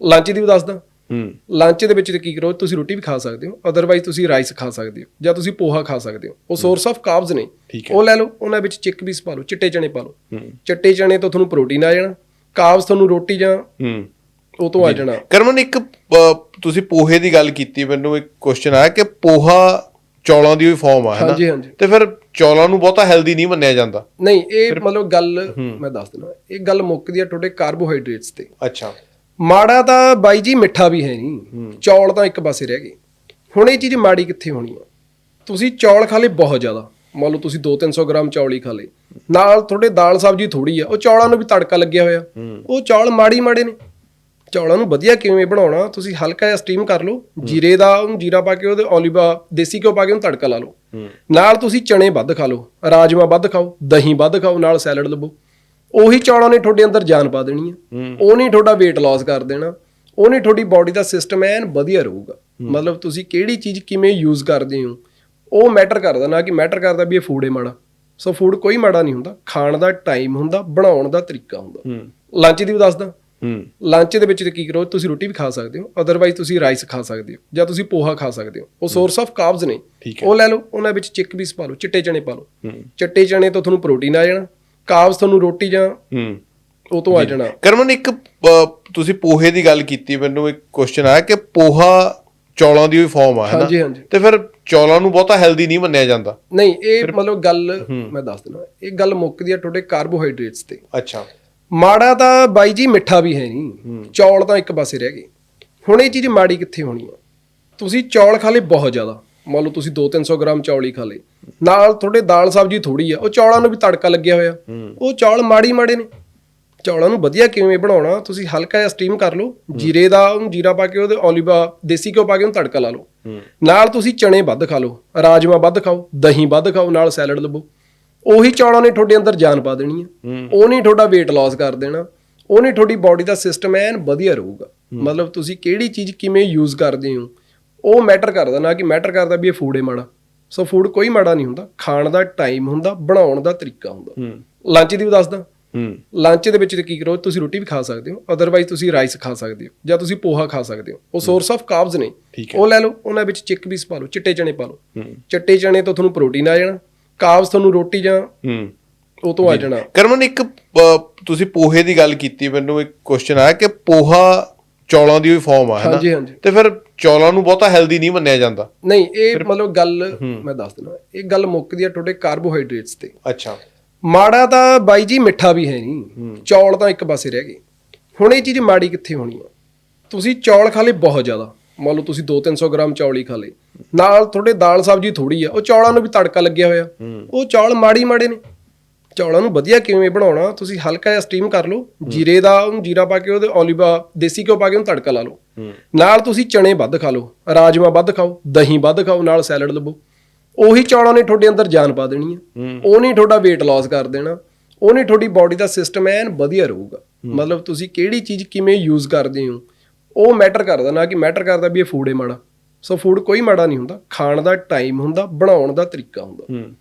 Lunch ਦੀ ਵੀ ਦੱਸਦਾ ਹੂੰ। Lunch ਦੇ ਵਿੱਚ ਤੇ ਕੀ ਕਰੋ ਤੁਸੀਂ ਰੋਟੀ ਵੀ ਖਾ ਸਕਦੇ ਹੋ ਅਦਰਵਾਈਜ਼ ਤੁਸੀਂ ਰਾਈਸ ਖਾ ਸਕਦੇ ਹੋ ਜਾਂ ਤੁਸੀਂ ਪੋਹਾ ਖਾ ਸਕਦੇ ਹੋ। ਉਹ ਸੋਰਸ ਆਫ ਕਾਰਬਸ ਨੇ। ਉਹ ਲੈ ਲਓ ਉਹਨਾਂ ਵਿੱਚ ਚਿੱਕ ਪੀਸ ਪਾ ਲਓ ਚਿੱਟੇ ਚਣੇ ਪਾ ਲਓ। ਚਿੱਟੇ ਚਣੇ ਤੋਂ ਤੁਹਾਨੂੰ ਪ੍ਰੋਟੀਨ ਆ ਜਾਣਾ ਕਾਰਬਸ ਤੁਹਾਨੂੰ ਰੋਟੀ ਜਾਂ ਹੂੰ। ਉਹ ਤੋਂ ਆ ਜਾਣਾ। ਕਰਮਨ ਇੱਕ ਤੁਸੀਂ ਪੋਹੇ ਦੀ ਗੱਲ ਕੀਤੀ ਮੈਨੂੰ ਇੱਕ ਕੁਐਸਚਨ ਆਇਆ ਕਿ ਪੋਹਾ ਚੌਲਾਂ ਦੀ ਵੀ ਫਾਰਮ ਆ ਹੈ ਨਾ? ਤੇ ਫਿਰ ਚੌਲਾਂ ਨੂੰ ਬਹੁਤਾ ਹੈਲਦੀ ਨਹੀਂ ਮੰਨਿਆ ਜਾਂਦਾ। ਨਹੀਂ ਇਹ ਮਤਲਬ ਗੱਲ ਮੈਂ ਦੱਸ ਦਿੰਦਾ ਇਹ ਗੱਲ ਮੁੱਕਦੀ ਆ ਤੁਹਾਡੇ ਕਾਰਬੋਹਾਈਡਰੇਟਸ ਤੇ। ਅੱਛਾ। ਮਾੜਾ ਤਾਂ ਬਾਈ ਜੀ ਮਿੱਠਾ ਵੀ ਹੈ ਨਹੀਂ। ਚੌਲ ਤਾਂ ਇੱਕ ਪਾਸੇ ਰਹਿ ਗਏ। ਹੁਣ ਇਹ ਚੀਜ਼ ਮਾੜੀ ਕਿੱਥੇ ਹੋਣੀ ਆ? ਤੁਸੀਂ ਚੌਲ ਖਾ ਲਏ ਬਹੁਤ ਜ਼ਿਆਦਾ। ਮੰਨ ਲਓ ਤੁਸੀਂ 2-300 ਗ੍ਰਾਮ ਚੌਲ ਹੀ ਖਾ ਲਏ। ਨਾਲ ਤੁਹਾਡੇ ਦਾਲ ਸਬਜ਼ੀ ਥੋੜੀ ਆ ਉਹ ਚੌਲਾਂ ਨੂੰ ਵੀ ਤੜਕਾ ਲੱਗਿਆ ਹੋਇਆ। ਉਹ ਚੌਲ ਮਾੜੀ ਮਾੜੇ ਨੇ। ਚੌਲਾਂ ਨੂੰ ਵਧੀਆ ਕਿਵੇਂ ਬਣਾਉਣਾ ਤੁਸੀਂ ਹਲਕਾ ਜਿਹਾ ਸਟੀਮ ਕਰ ਲਓ। ਜੀਰੇ ਦਾ ਉਹਨੂੰ ਜੀਰਾ ਪਾ ਕੇ ਉਹਦੇ ਓਲੀਵਾ ਦੇਸੀ ਘਿਓ ਪਾ ਕੇ ਉਹਨੂੰ ਤੜਕਾ ਲਾ ਲਓ। ਨਾਲ ਤੁਸੀਂ ਚਣੇ ਵੱਧ ਖਾ ਲਓ। ਰਾਜਮਾ ਵੱਧ ਖਾਓ ਦਹੀਂ ਵੱਧ ਖਾਓ ਨਾਲ ਸੈਲਡ ਲਵੋ ਉਹੀ ਚੌਲਾਂ ਨੇ ਤੁਹਾਡੇ ਅੰਦਰ ਜਾਨ ਪਾ ਦੇਣੀ ਆ। ਉਹ ਨਹੀਂ ਤੁਹਾਡਾ weight loss ਕਰ ਦੇਣਾ। ਉਹ ਨਹੀਂ ਤੁਹਾਡੀ ਬਾਡੀ ਦਾ ਸਿਸਟਮ ਐਨ ਵਧੀਆ ਰਹੂਗਾ। ਮਤਲਬ ਤੁਸੀਂ ਕਿਹੜੀ ਚੀਜ਼ ਕਿਵੇਂ ਯੂਜ਼ ਕਰਦੇ ਹੋ ਉਹ ਮੈਟਰ ਕਰਦਾ ਨਾ ਕਿ ਮੈਟਰ ਕਰਦਾ ਵੀ ਇਹ ਫੂਡ ਹੈ ਮਾੜਾ। ਸੋ ਫੂਡ ਕੋਈ ਮਾੜਾ ਨਹੀਂ ਹੁੰਦਾ। ਖਾਣ ਦਾ ਟਾਈਮ ਹੁੰਦਾ ਬਣਾਉਣ ਦਾ ਤਰੀਕਾ ਹੁੰਦਾ। ਹੂੰ। ਲੰਚ ਦੀ ਵੀ ਦੱਸਦਾ ਹੂੰ। ਲੰਚ ਦੇ ਵਿੱਚ ਕੀ ਕਰੋ ਤੁਸੀਂ ਰੋਟੀ ਵੀ ਖਾ ਸਕਦੇ ਹੋ ਅਦਰਵਾਈਜ਼ ਤੁਸੀਂ ਰਾਈਸ ਖਾ ਸਕਦੇ ਹੋ ਜਾਂ ਤੁਸੀਂ ਪੋਹਾ ਖਾ ਸਕਦੇ ਹੋ। ਉਹ ਸੋਰਸ ਆਫ ਕਾਰਬਸ ਨੇ। ਉਹ ਲੈ ਲਓ ਉਹਨਾਂ ਵਿੱਚ ਚਿੱਕ ਪੀਸ ਪਾ ਲਓ ਚਿੱਟੇ ਚਣੇ ਪਾ ਲਓ। ਹੂੰ। ਚਿੱਟੇ ਚਣੇ ਤੋਂ ਤੁਹਾਨੂੰ ਪ੍ਰੋਟੀਨ ਆ ਜਾਣਾ। ਕਾਰਬਸ ਤੁਹਾਨੂੰ ਰੋਟੀ ਜਾਂ ਹੂੰ। ਉਹ ਤੋਂ ਆ ਜਾਣਾ। ਕਰਮਨ ਇੱਕ ਤੁਸੀਂ ਪੋਹੇ ਦੀ ਗੱਲ ਕੀਤੀ ਮੈਨੂੰ ਇੱਕ ਕੁਐਸਚਨ ਆਇਆ ਕਿ ਪੋਹਾ ਚੌਲਾਂ ਦੀ ਵੀ ਫਾਰਮ ਆ ਹੈ ਹਾਂਜੀ ਤੇ ਫਿਰ ਚੌਲਾਂ ਨੂੰ ਬਹੁਤਾ ਹੈਲਦੀ ਨਹੀਂ ਮੰਨਿਆ ਜਾਂਦਾ। ਨਹੀਂ ਇਹ ਮਤਲਬ ਗੱਲ ਮੈਂ ਦੱਸ ਦਿੰਦਾ ਇਹ ਗੱਲ ਮੁੱਕਦੀ ਆ ਤੁਹਾਡੇ ਕਾਰਬੋਹਾਈਡਰੇਟਸ ਤੇ। ਅੱਛਾ। ਮਾੜਾ ਤਾਂ ਬਾਈ ਜੀ ਮਿੱਠਾ ਵੀ ਹੈ ਨਹੀਂ ਚੌਲ ਤਾਂ ਇੱਕ ਪਾਸੇ ਰਹਿ ਗਏ। ਹੁਣ ਇਹ ਚੀਜ਼ ਮਾੜੀ ਕਿੱਥੇ ਹੋਣੀ ਆ? ਤੁਸੀਂ ਚੌਲ ਖਾ ਲਏ ਬਹੁਤ ਜ਼ਿਆਦਾ। ਮੰਨ ਲਓ ਤੁਸੀਂ 2-300 ਗ੍ਰਾਮ ਚੌਲ ਹੀ ਖਾ ਲਏ। ਨਾਲ ਤੁਹਾਡੇ ਦਾਲ ਸਬਜ਼ੀ ਥੋੜੀ ਆ, ਉਹ ਚੌਲਾਂ ਨੂੰ ਵੀ ਤੜਕਾ ਲੱਗਿਆ ਹੋਇਆ। ਉਹ ਚੌਲ ਮਾੜੀ ਮਾੜੇ ਨੇ। ਚੌਲਾਂ ਨੂੰ ਵਧੀਆ ਕਿਵੇਂ ਬਣਾਉਣਾ, ਤੁਸੀਂ ਹਲਕਾ ਜਿਹਾ ਸਟੀਮ ਕਰ ਲਓ, ਜੀਰੇ ਦਾ ਉਹਨੂੰ ਜੀਰਾ ਪਾ ਕੇ ਉਹਦੇ ਓਲੀਵਾ ਦੇਸੀ ਘਿਓ ਪਾ ਕੇ ਉਹਨੂੰ ਤੜਕਾ ਲਾ ਲਓ। ਨਾਲ ਤੁਸੀਂ ਚਣੇ ਵੱਧ ਖਾ ਲਓ, ਰਾਜਮਾ ਵੱਧ ਖਾਓ, ਦਹੀਂ ਵੱਧ ਖਾਓ, ਨਾਲ ਸੈਲਡ ਲਵੋ ਉਹੀ ਚੌਲਾਂ ਨੇ ਤੁਹਾਡੇ ਅੰਦਰ ਜਾਨ ਪਾ ਦੇਣੀ ਹੈ ਉਹ ਨਹੀਂ ਤੁਹਾਡਾ weight loss ਕਰ ਦੇਣਾ। ਉਹ ਨਹੀਂ ਤੁਹਾਡੀ ਬਾਡੀ ਦਾ ਸਿਸਟਮ ਐਨ ਵਧੀਆ ਰਹੂਗਾ। ਮਤਲਬ ਤੁਸੀਂ ਕਿਹੜੀ ਚੀਜ਼ ਕਿਵੇਂ ਯੂਜ਼ ਕਰਦੇ ਹੋ। ਉਹ ਮੈਟਰ ਕਰਦਾ ਨਾ ਕਿ ਮੈਟਰ ਕਰਦਾ ਵੀ ਇਹ ਫੂਡ ਹੈ ਮਾੜਾ। ਸੋ ਫੂਡ ਕੋਈ ਮਾੜਾ ਨਹੀਂ ਹੁੰਦਾ। ਖਾਣ ਦਾ ਟਾਈਮ ਹੁੰਦਾ ਬਣਾਉਣ ਦਾ ਤਰੀਕਾ ਹੁੰਦਾ। ਲੰਚ ਦੀ ਵੀ ਦੱਸਦਾ। ਲੰਚ ਦੇ ਵਿੱਚ ਕੀ ਕਰੋ ਤੁਸੀਂ ਰੋਟੀ ਵੀ ਖਾ ਸਕਦੇ ਹੋ ਅਦਰਵਾਈਜ਼ ਤੁਸੀਂ ਰਾਈਸ ਖਾ ਸਕਦੇ ਹੋ ਜਾਂ ਤੁਸੀਂ ਪੋਹਾ ਖਾ ਸਕਦੇ ਹੋ। ਉਹ ਸੋਰਸ ਆਫ ਕਾਰਬਸ ਨੇ। ਉਹ ਲੈ ਲਓ ਉਹਨਾਂ ਵਿੱਚ ਚਿੱਕ ਪੀਸ ਪਾ ਲਓ ਚਿੱਟੇ ਚਣੇ ਪਾ ਲਓ। ਚਿੱਟੇ ਚਣੇ ਤੋਂ ਤੁਹਾਨੂੰ ਪ੍ਰੋਟੀਨ ਆ ਜਾਣਾ। ਕਾਰਬਸ ਤੁਹਾਨੂੰ ਰੋਟੀ ਜਾਂ ਉਹ ਤੋਂ ਆ ਜਾਣਾ। ਕਰਮਨ ਇੱਕ ਤੁਸੀਂ ਪੋਹੇ ਦੀ ਗੱਲ ਕੀਤੀ ਮੈਨੂੰ ਇੱਕ ਕੁਐਸਚਨ ਆਇਆ ਕਿ ਪੋਹਾ ਚੌਲਾਂ ਦੀ ਵੀ ਫਾਰਮ ਆ ਹੈ ਨਾ? ਹਾਂਜੀ ਹਾਂਜੀ। ਤੇ ਫਿਰ ਚੌਲਾਂ ਨੂੰ ਬਹੁਤਾ ਹੈਲਦੀ ਨਹੀਂ ਮੰਨਿਆ ਜਾਂਦਾ। ਨਹੀਂ ਇਹ ਮਤਲਬ ਗੱਲ ਮੈਂ ਦੱਸ ਦਿੰਦਾ। ਇਹ ਗੱਲ ਮੁੱਕਦੀ ਆ ਤੁਹਾਡੇ ਕਾਰਬੋਹਾਈਡਰੇਟਸ ਤੇ। ਅੱਛਾ। ਮਾੜਾ ਤਾਂ ਬਾਈ ਜੀ ਮਿੱਠਾ ਵੀ ਹੈ ਨਹੀਂ। ਚੌਲ ਤਾਂ ਇੱਕ ਪਾਸੇ ਰਹਿ ਗਏ। ਹੁਣ ਇਹ ਚੀਜ਼ ਮਾੜੀ ਕਿੱਥੇ ਹੋਣੀ ਆ? ਤੁਸੀਂ ਚੌਲ ਖਾ ਲਏ ਬਹੁਤ ਜ਼ਿਆਦਾ। ਮੰਨ ਲਓ ਤੁਸੀਂ 2-300 ਗ੍ਰਾਮ ਚੌਲ ਹੀ ਖਾ ਲਏ। ਨਾਲ ਤੁਹਾਡੇ ਦਾਲ ਸਬਜ਼ੀ ਥੋੜੀ ਆ ਉਹ ਚੌਲਾਂ ਨੂੰ ਵੀ ਤੜਕਾ ਲੱਗਿਆ ਹੋਇਆ। ਉਹ ਚੌਲ ਮਾੜੀ ਮਾੜੇ ਨੇ। ਚੌਲਾਂ ਨੂੰ ਵਧੀਆ ਕਿਵੇਂ ਬਣਾਉਣਾ ਤੁਸੀਂ ਹਲਕਾ ਜਿਹਾ ਸਟੀਮ ਕਰ ਲਓ ਜੀਰੇ ਦਾ ਉਹਨੂੰ ਜੀਰਾ ਪਾ ਕੇ ਉਹਦੇ ਓਲੀਵਾ ਦੇਸੀ ਘਿਓ ਪਾ ਕੇ ਉਹਨੂੰ ਤੜਕਾ ਲਾ ਲਓ। ਨਾਲ ਤੁਸੀਂ ਚਣੇ ਵੱਧ ਖਾ ਲਓ ਰਾਜਮਾ ਵੱਧ ਖਾਓ ਦਹੀਂ ਵੱਧ ਖਾਓ ਨਾਲ ਸੈਲਡ ਲਵੋ ਉਹੀ ਚੌਲਾਂ ਨੇ ਤੁਹਾਡੇ ਅੰਦਰ ਜਾਨ ਪਾ ਦੇਣੀ ਆ। ਉਹ ਨਹੀਂ ਤੁਹਾਡਾ weight loss ਕਰ ਦੇਣਾ। ਉਹ ਨਹੀਂ ਤੁਹਾਡੀ ਬਾਡੀ ਦਾ ਸਿਸਟਮ ਐਨ ਵਧੀਆ ਰਹੂਗਾ। ਮਤਲਬ ਤੁਸੀਂ ਕਿਹੜੀ ਚੀਜ਼ ਕਿਵੇਂ ਯੂਜ਼ ਕਰਦੇ ਹੋ ਉਹ ਮੈਟਰ ਕਰਦਾ ਨਾ ਕਿ ਮੈਟਰ ਕਰਦਾ ਵੀ ਇਹ ਫੂਡ ਹੈ ਮਾੜਾ। ਸੋ ਫੂਡ ਕੋਈ ਮਾੜਾ ਨਹੀਂ ਹੁੰਦਾ। ਖਾਣ ਦਾ ਟਾਈਮ ਹੁੰਦਾ ਬਣਾਉਣ ਦਾ ਤਰੀਕਾ ਹੁੰਦਾ। ਹੂੰ।